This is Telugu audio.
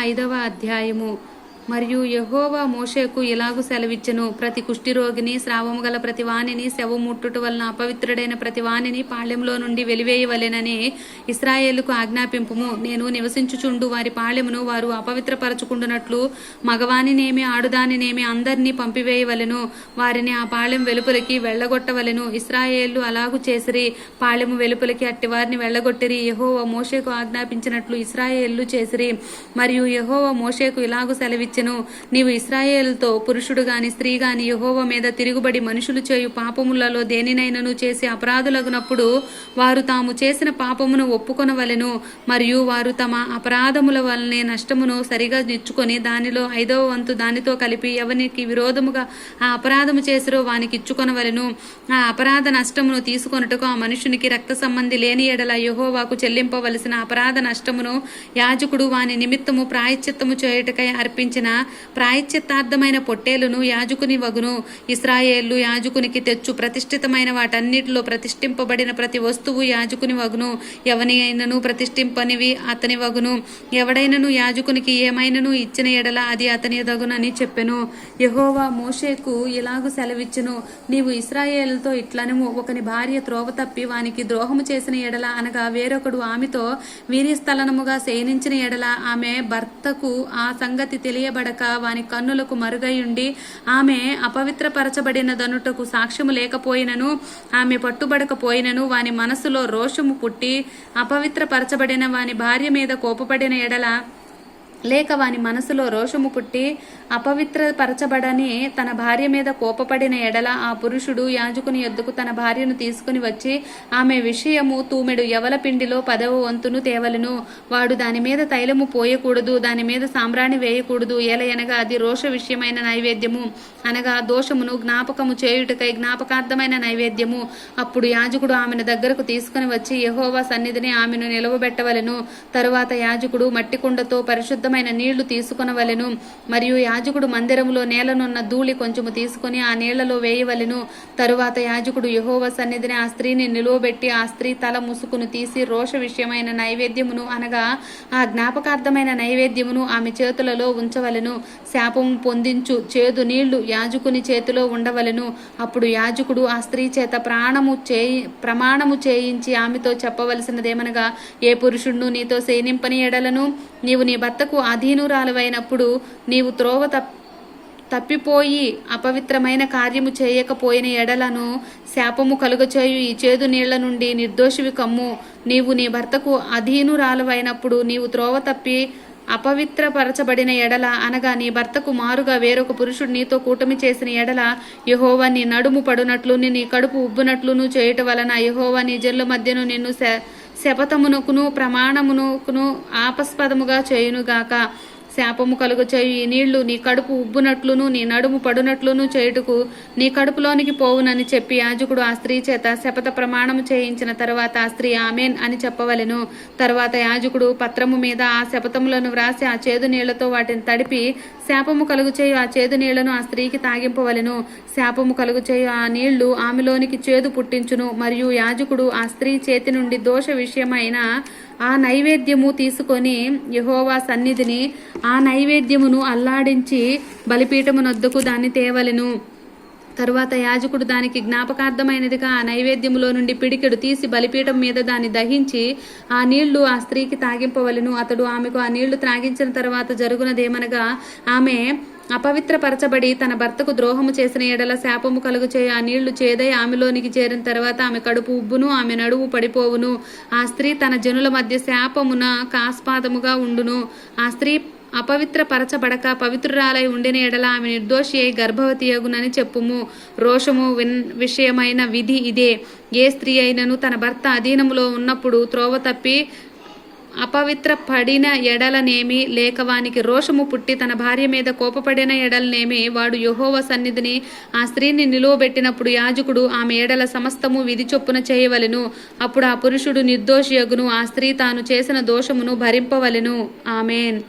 ఐదవ అధ్యాయము. మరియు యహోవా మోషేకు ఇలాగు సెలవిచ్చెను. ప్రతి కుష్ఠిరోగిని స్రావము గల ప్రతి వాణిని శవముట్టుట వలన అపవిత్రుడైన ప్రతి వాణిని పాళ్యంలో నుండి వెలివేయవలెనని ఇస్రాయేలుకు ఆజ్ఞాపింపుము. నేను నివసించుచుండు వారి పాళ్యమును వారు అపవిత్రపరచుకుంటున్నట్లు మగవానినేమి ఆడుదానినేమి అందరినీ పంపివేయవలెను. వారిని ఆ పాళ్యం వెలుపలికి వెళ్ళగొట్టవలెను. ఇస్రాయేళ్ళు అలాగు చేసిరి. పాళ్యము వెలుపలికి అట్టి వారిని వెళ్ళగొట్టిరి. యెహోవా మోషేకు ఆజ్ఞాపించినట్లు ఇస్రాయేళ్ళు చేసిరి. మరియు యెహోవా మోషేకు ఇలాగు సెలవిచ్చెను నీవు ఇస్రాయేల్తో పురుషుడు గాని స్త్రీ గాని యహోవ మీద తిరుగుబడి మనుషులు చేయు పాపములలో దేనినైనను చేసి అపరాధులగునప్పుడు వారు తాము చేసిన పాపమును ఒప్పుకొనవలెను. మరియు వారు తమ అపరాధముల వలనే నష్టమును సరిగా నిచ్చుకొని దానిలో ఐదవ వంతు దానితో కలిపి ఎవరికి విరోధముగా ఆ అపరాధము చేసిరో వానికి ఇచ్చుకొనవలెను. ఆ అపరాధ నష్టమును తీసుకొనుటకు ఆ మనుషునికి రక్త సంబంధి లేని ఎడల యహోవాకు చెల్లింపవలసిన అపరాధ నష్టమును యాజకుడు వాని నిమిత్తము ప్రాయశ్చిత్తము చేయుటకై అర్పించిన ప్రాయశ్చిత్తార్థమైన పొట్టేలును యాజకుని వగును ఇస్రాయేళ్ళు యాజకునికి తెచ్చు ప్రతిష్ఠితమైన వాటన్నిటిలో ప్రతిష్ఠింపబడిన ప్రతి వస్తువు యాజకుని వగును. ఎవని అయినను ప్రతిష్ఠింపనివి అతని వగును. ఎవడైనను యాజకునికి ఏమైనను ఇచ్చిన ఎడల అది అతని దగునని చెప్పెను. యహోవా మోషేకు ఇలాగు సెలవిచ్చును. నీవు ఇస్రాయేల్తో ఇట్లనము ఒకని భార్య త్రోవ తప్పి వానికి ద్రోహము చేసిన ఎడల అనగా వేరొకడు ఆమెతో వీర్యస్థలనముగా శయనించిన ఎడల ఆమె భర్తకు ఆ సంగతి తెలియబడక వాని కన్నులకు మరుగయుండి ఆమె అపవిత్రపరచబడిన దనుటకు సాక్ష్యము లేకపోయినను ఆమె పట్టుబడకపోయినను వాని మనసులో రోషము పుట్టి అపవిత్రపరచబడిన వాని భార్య మీద కోపపడిన ఎడల లేక వాని మనసులో రోషము పుట్టి అపవిత్రపరచబడని తన భార్య మీద కోపపడిన ఎడల ఆ పురుషుడు యాజకుని ఎద్దుకు తన భార్యను తీసుకుని వచ్చి ఆమె విషయము తూమెడు యవల పిండిలో పదవ వంతును తేవలను? వాడు దాని మీద తైలము పోయకూడదు దాని మీద సాంబ్రాణి వేయకూడదు. ఎలయనగా అది రోష విషయమైన నైవేద్యము. అనగా దోషమును జ్ఞాపకము చేయుటకై జ్ఞాపకార్థమైన నైవేద్యము. అప్పుడు యాజకుడు ఆమెను దగ్గరకు తీసుకుని వచ్చి యహోవా సన్నిధిని ఆమెను నిలవబెట్టవలను. తరువాత యాజకుడు మట్టి పరిశుద్ధ శుద్ధమైన నీళ్ళు తీసుకొనవలెను. మరియు యాజకుడు మందిరములో నేలనున్న ధూళి కొంచెము తీసుకొని ఆ నీళ్ళలో వేయవలెను. తరువాత యాజకుడు యహోవ సన్నిధిని ఆ స్త్రీని నిలువబెట్టి ఆ స్త్రీ తల ముసుకును తీసి రోష విషయమైన నైవేద్యమును అనగా ఆ జ్ఞాపకార్థమైన నైవేద్యమును ఆమె చేతులలో ఉంచవలెను. శాపము పొందించు చేదు నీళ్ళు యాజకుని చేతిలో ఉండవలెను. అప్పుడు యాజకుడు ఆ స్త్రీ చేత ప్రాణము చేయి ప్రమాణము చేయించి ఆమెతో చెప్పవలసినదేమనగా ఏ పురుషుణ్ణు నీతో సేనింపని ఎడలను? నీవు నీ భర్తకు అధీనురాలువైనప్పుడు నీవు త్రోవ తప్ తప్పిపోయి అపవిత్రమైన కార్యము చేయకపోయిన ఎడలను శాపము కలుగచేయు. ఈ చేదు నీళ్ళ నుండి నిర్దోషివి కమ్ము. నీవు నీ భర్తకు అధీనురాలువైనప్పుడు నీవు త్రోవ తప్పి అపవిత్రపరచబడిన ఎడల అనగా నీ భర్తకు మారుగా వేరొక పురుషుడు నీతో కూటమి చేసిన ఎడల యహోవా నీ నడుము పడునట్లుని నీ కడుపు ఉబ్బునట్లును చేయుట వలన యహోవా నీ జల్లు మధ్యను నిన్ను శా శపథమునకును ప్రమాణమునకును ఆపస్పదముగా చేయునుగాక. శాపము కలుగుచేయు ఈ నీళ్ళు నీ కడుపు ఉబ్బునట్లును నీ నడుము పడునట్లును చేయుటకు నీ కడుపులోనికి పోవునని చెప్పి యాజకుడు ఆ స్త్రీ చేత శపథ ప్రమాణము చేయించిన తర్వాత ఆ స్త్రీ ఆమెన్ అని చెప్పవలెను. తర్వాత యాజకుడు పత్రము మీద ఆ శపథములను వ్రాసి ఆ చేదు నీళ్ళతో వాటిని తడిపి శాపము కలుగుచేయు ఆ చేదు నీళ్ళను ఆ స్త్రీకి తాగింపవలెను. శాపము కలుగుచేయు ఆ నీళ్ళు ఆమెలోనికి చేదు పుట్టించును. మరియు యాజకుడు ఆ స్త్రీ చేతి నుండి దోష విషయమైన ఆ నైవేద్యము తీసుకొని యహోవా సన్నిధిని ఆ నైవేద్యమును అల్లాడించి బలిపీఠమునొద్దకు దాన్ని తేవలెను. తరువాత యాజకుడు దానికి జ్ఞాపకార్థమైనదిగా ఆ నైవేద్యములో నుండి పిడికెడు తీసి బలిపీఠం మీద దాన్ని దహించి ఆ నీళ్ళు ఆ స్త్రీకి తాగింపవలను. అతడు ఆమెకు ఆ నీళ్ళు త్రాగించిన తర్వాత జరుగునదేమనగా ఆమె అపవిత్రపరచబడి తన భర్తకు ద్రోహము చేసిన ఎడల శాపము కలుగు చేయ ఆ నీళ్ళు చేదై ఆమెలోనికి చేరిన తర్వాత ఆమె కడుపు ఉబ్బును ఆమె నడువు పడిపోవును. ఆ స్త్రీ తన జనుల మధ్య శాపమున కాస్పాదముగా ఉండును. ఆ స్త్రీ అపవిత్రపరచబడక పవిత్రురాలై ఉండిన ఎడల ఆమె నిర్దోషి అయి గర్భవతి యగునని చెప్పుము. రోషము విన్ విషయమైన విధి ఇదే. ఏ స్త్రీ అయినను తన భర్త అధీనములో ఉన్నప్పుడు త్రోవ తప్పి అపవిత్ర పడిన ఎడలనేమి లేక వానికి రోషము పుట్టి తన భార్య మీద కోపపడిన ఎడలనేమి వాడు యహోవ సన్నిధిని ఆ స్త్రీని నిలువబెట్టినప్పుడు యాజకుడు ఆమె ఎడల సమస్తము విధి చొప్పున చేయవలెను. అప్పుడు ఆ పురుషుడు నిర్దోషియగును ఆ స్త్రీ తాను చేసిన దోషమును భరింపవలెను. ఆమెన్.